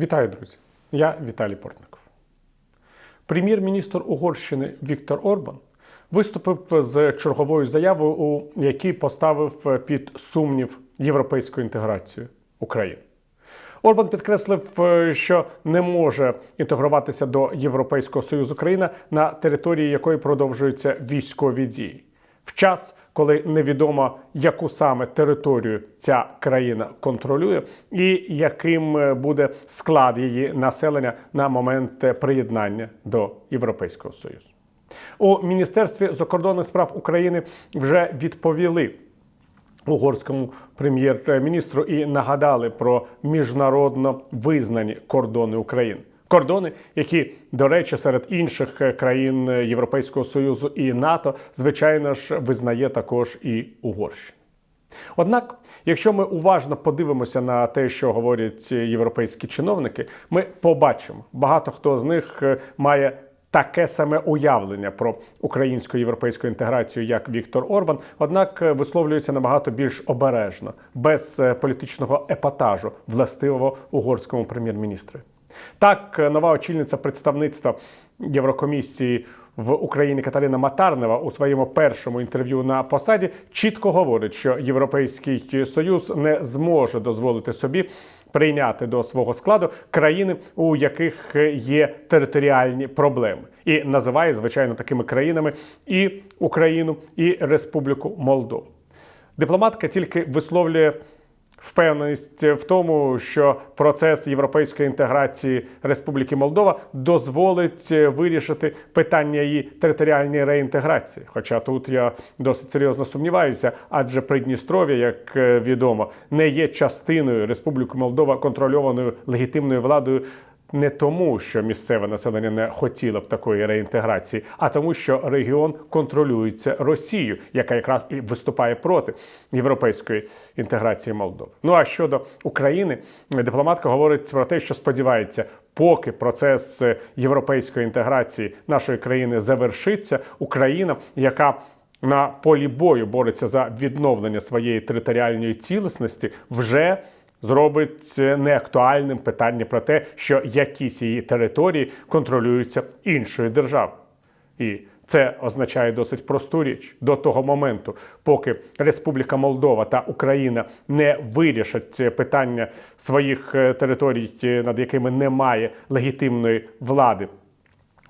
Вітаю, друзі! Я Віталій Портников. Прем'єр-міністр Угорщини Віктор Орбан виступив з черговою заявою, у якій поставив під сумнів європейську інтеграцію України. Орбан підкреслив, що не може інтегруватися до Європейського Союзу Україна на території якої продовжуються військові дії. В час, коли невідомо, яку саме територію ця країна контролює, і яким буде склад її населення на момент приєднання до Європейського Союзу. У Міністерстві закордонних справ України вже відповіли угорському прем'єр-міністру і нагадали про міжнародно визнані кордони України. Кордони, які, до речі, серед інших країн Європейського Союзу і НАТО, звичайно ж, визнає також і Угорщина. Однак, якщо ми уважно подивимося на те, що говорять європейські чиновники, ми побачимо, багато хто з них має таке саме уявлення про українську європейську інтеграцію, як Віктор Орбан, однак висловлюється набагато більш обережно, без політичного епатажу, властивого угорському прем'єр-міністру. Так, нова очільниця представництва Єврокомісії в Україні Катерина Матарнева у своєму першому інтерв'ю на посаді чітко говорить, що Європейський Союз не зможе дозволити собі прийняти до свого складу країни, у яких є територіальні проблеми, і називає звичайно такими країнами і Україну, і Республіку Молдову. Дипломатка тільки висловлює впевненість в тому, що процес європейської інтеграції Республіки Молдова дозволить вирішити питання її територіальної реінтеграції. Хоча тут я досить серйозно сумніваюся, адже Придністров'я, як відомо, не є частиною Республіки Молдова контрольованою легітимною владою. Не тому, що місцеве населення не хотіло б такої реінтеграції, а тому, що регіон контролюється Росією, яка якраз і виступає проти європейської інтеграції Молдови. Ну а щодо України, дипломатка говорить про те, що сподівається, поки процес європейської інтеграції нашої країни завершиться, Україна, яка на полі бою бореться за відновлення своєї територіальної цілісності, вже зробить неактуальним питання про те, що якісь її території контролюються іншою державою. І це означає досить просту річ до того моменту, поки Республіка Молдова та Україна не вирішать питання своїх територій, над якими немає легітимної влади.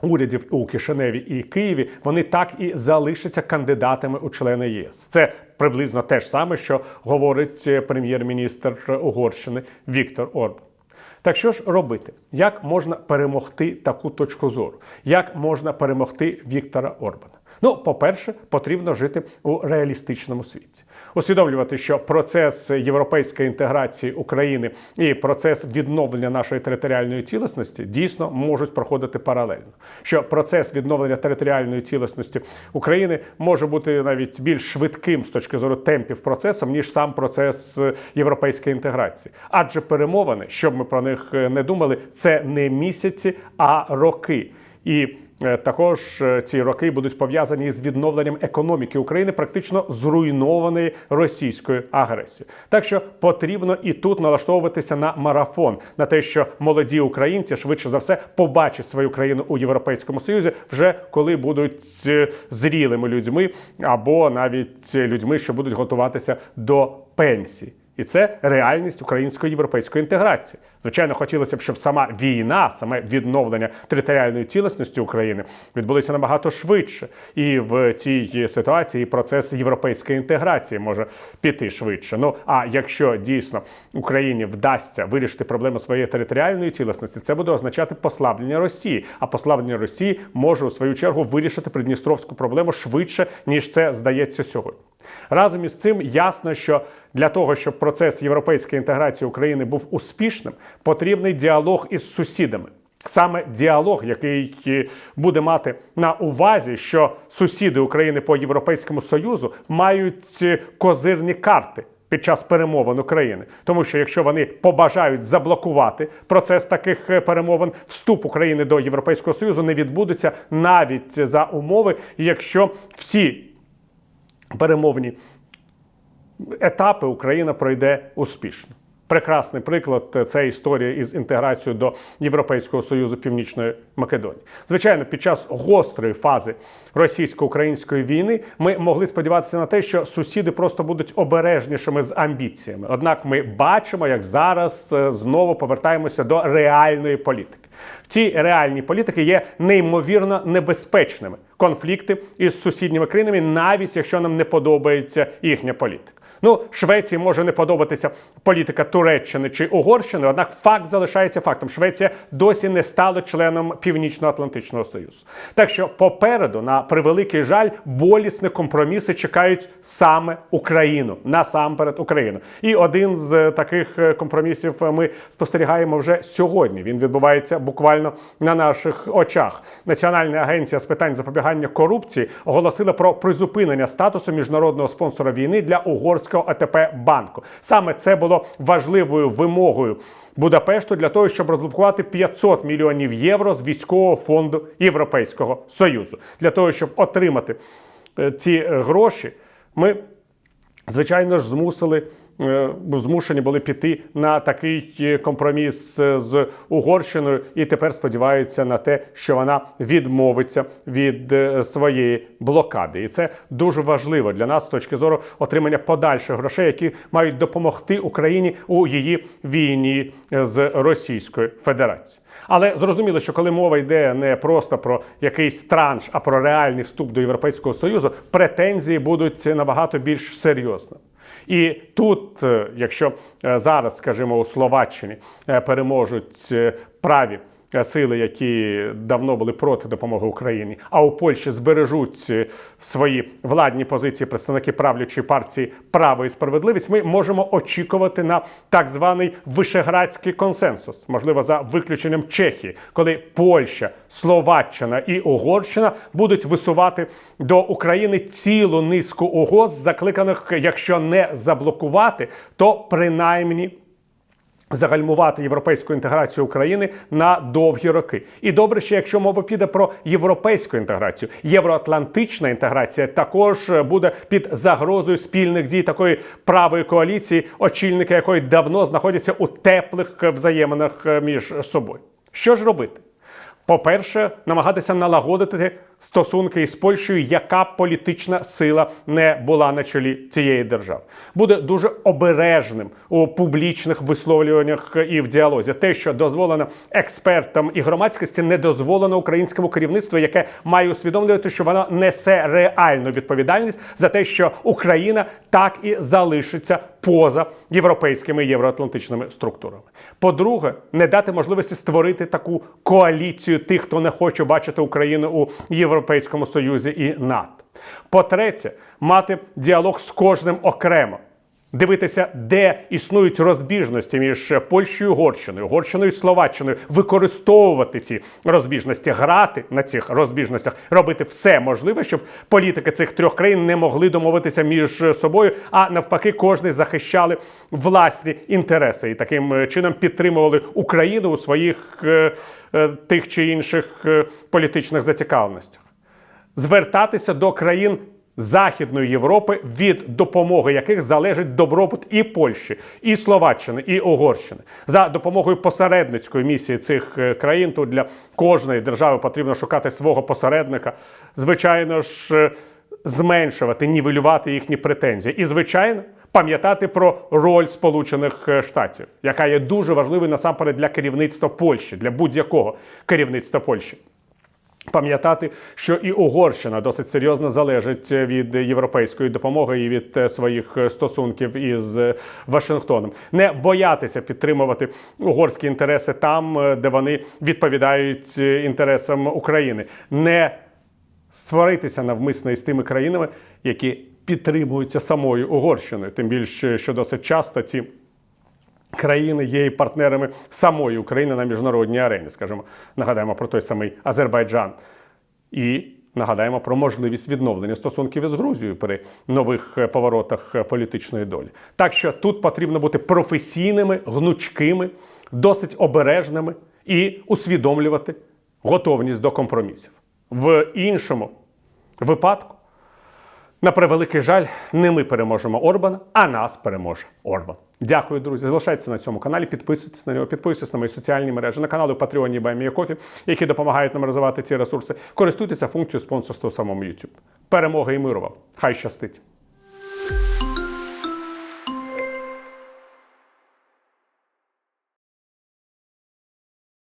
Урядів у Кишиневі і Києві вони так і залишаться кандидатами у члени ЄС. Це приблизно те ж саме, що говорить прем'єр-міністр Угорщини Віктор Орбан. Так що ж робити? Як можна перемогти таку точку зору? Як можна перемогти Віктора Орбана? Ну, по-перше, потрібно жити у реалістичному світі, усвідомлювати, що процес європейської інтеграції України і процес відновлення нашої територіальної цілісності дійсно можуть проходити паралельно. Що процес відновлення територіальної цілісності України може бути навіть більш швидким з точки зору темпів процесом, ніж сам процес європейської інтеграції. Адже перемовини, щоб ми про них не думали, це не місяці, а роки. І також ці роки будуть пов'язані з відновленням економіки України, практично зруйнованої російською агресією. Так що потрібно і тут налаштовуватися на марафон, на те, що молоді українці швидше за все побачать свою країну у Європейському Союзі, вже коли будуть зрілими людьми або навіть людьми, що будуть готуватися до пенсії. І це реальність української європейської інтеграції. Звичайно, хотілося б, щоб сама війна, саме відновлення територіальної цілісності України відбулися набагато швидше. І в цій ситуації процес європейської інтеграції може піти швидше. Ну а якщо дійсно Україні вдасться вирішити проблему своєї територіальної цілісності, це буде означати послаблення Росії. А послаблення Росії може у свою чергу вирішити придністровську проблему швидше ніж це здається сьогодні. Разом із цим ясно, що для того, щоб процес європейської інтеграції України був успішним, потрібний діалог із сусідами. Саме діалог, який буде мати на увазі, що сусіди України по Європейському Союзу мають козирні карти. Під час перемовин України, тому що якщо вони побажають заблокувати процес таких перемовин, вступ України до Європейського Союзу не відбудеться навіть за умови, якщо всі перемовні етапи Україна пройде успішно. Прекрасний приклад це історія із інтеграцією до Європейського союзу Північної Македонії. Звичайно, під час гострої фази російсько-української війни ми могли сподіватися на те, що сусіди просто будуть обережнішими з амбіціями. Однак ми бачимо, як зараз е, знову повертаємося до реальної політики. В цій реальній політики є неймовірно небезпечними конфлікти із сусідніми країнами, навіть якщо нам не подобається їхня політика. Ну, Швеції може не подобатися політика Туреччини чи Угорщини, однак факт залишається фактом. Швеція досі не стала членом Північно-Атлантичного Союзу. Так що попереду, на превеликий жаль, болісні компроміси чекають саме Україну, насамперед Україну. І один з таких е, компромісів ми спостерігаємо вже сьогодні. Він відбувається буквально на наших очах. Національна агенція з питань запобігання корупції оголосила про призупинення статусу міжнародного спонсора війни для угорського АТП банку. Саме це було важливою вимогою Будапешту для того, щоб розблокувати 500 мільйонів євро з військового фонду Європейського союзу. Для того щоб отримати е, ці гроші, ми звичайно ж змусили. Е, Змушені були піти на такий е, компроміс е, з Угорщиною, і тепер сподіваються на те, що вона відмовиться від своєї блокади. І це дуже важливо для нас з точки зору отримання подальших грошей, які мають допомогти Україні у її війні з Російською Федерацією. Але зрозуміло, що коли мова йде не просто про якийсь транш, а про реальний вступ до Європейського союзу, претензії будуть набагато більш серйозними. І тут, е, якщо е, зараз, скажімо, у Словаччині е, переможуть праві сили, які давно були проти допомоги Україні, а у Польщі збережуть е, свої владні позиції представники правлячої партії Право і справедливість, ми можемо очікувати на так званий вишеградський консенсус, можливо, за виключенням Чехії, коли Польща, Словаччина і Угорщина будуть висувати до України цілу низку угод, закликаних, якщо не заблокувати, то принаймні загальмувати європейську інтеграцію України на довгі роки. І добре, що якщо мова піде про європейську інтеграцію, євроатлантична інтеграція також буде під загрозою спільних дій такої правої коаліції, очільники якої давно знаходяться у теплих взаєминах е, між собою. Що ж робити? По-перше, намагатися налагодити стосунки із Польщею, яка політична сила не була на чолі цієї держави. Буде дуже обережним у публічних висловлюваннях і в діалозі. Те, що дозволено експертам і громадськості, не дозволено українському керівництву, яке має усвідомлювати, що воно несе реальну відповідальність за те, що Україна так і залишиться поза європейськими євроатлантичними структурами. По-друге, не дати можливості створити таку коаліцію тих, хто не хоче бачити Україну у Європейському Союзі і НАТО. По-третє, мати діалог з кожним окремо. Дивитися, де існують розбіжності між Польщею і Угорщиною, Угорщиною і Словаччиною, використовувати ці розбіжності, грати на цих розбіжностях, робити все можливе, щоб політики цих трьох країн не могли домовитися між собою, а навпаки, кожний захищали власні інтереси і таким е, чином підтримували Україну у своїх е, е, тих чи інших політичних зацікавленостях. Звертатися до країн Західної Європи, від допомоги яких залежить добробут і Польщі, і Словаччини, і Угорщини. За допомогою посередницької місії цих е, країн тут для кожної держави потрібно шукати свого посередника. Звичайно ж, е, зменшувати, нівелювати їхні претензії. І, звичайно, пам'ятати про роль Сполучених е, Штатів, яка є дуже важливою насамперед для керівництва Польщі, для будь-якого керівництва Польщі. Пам'ятати, що і Угорщина досить серйозно залежить від європейської допомоги і від е, своїх е, стосунків із е, Вашингтоном, не боятися підтримувати угорські інтереси там, де вони відповідають інтересам України, не сваритися навмисно із тими країнами, які підтримуються самою Угорщиною, тим більше, що досить часто ці країни є і партнерами самої України на міжнародній арені. Скажімо, нагадаємо про той самий Азербайджан. І нагадаємо про можливість відновлення стосунків із Грузією при нових е, поворотах е, політичної долі. Так що тут потрібно бути професійними, гнучкими, досить обережними і усвідомлювати готовність до компромісів. В іншому випадку, на превеликий жаль, не ми переможемо Орбана, а нас переможе Орбан. Дякую, друзі. Залишайтеся на цьому каналі, підписуйтесь на нього, підписуйтесь на мої соціальні мережі, на канали Patreon і Кофі, які допомагають нам розвивати ці ресурси. Користуйтеся функцією спонсорства у самому YouTube. Перемоги і миру вам! Хай щастить!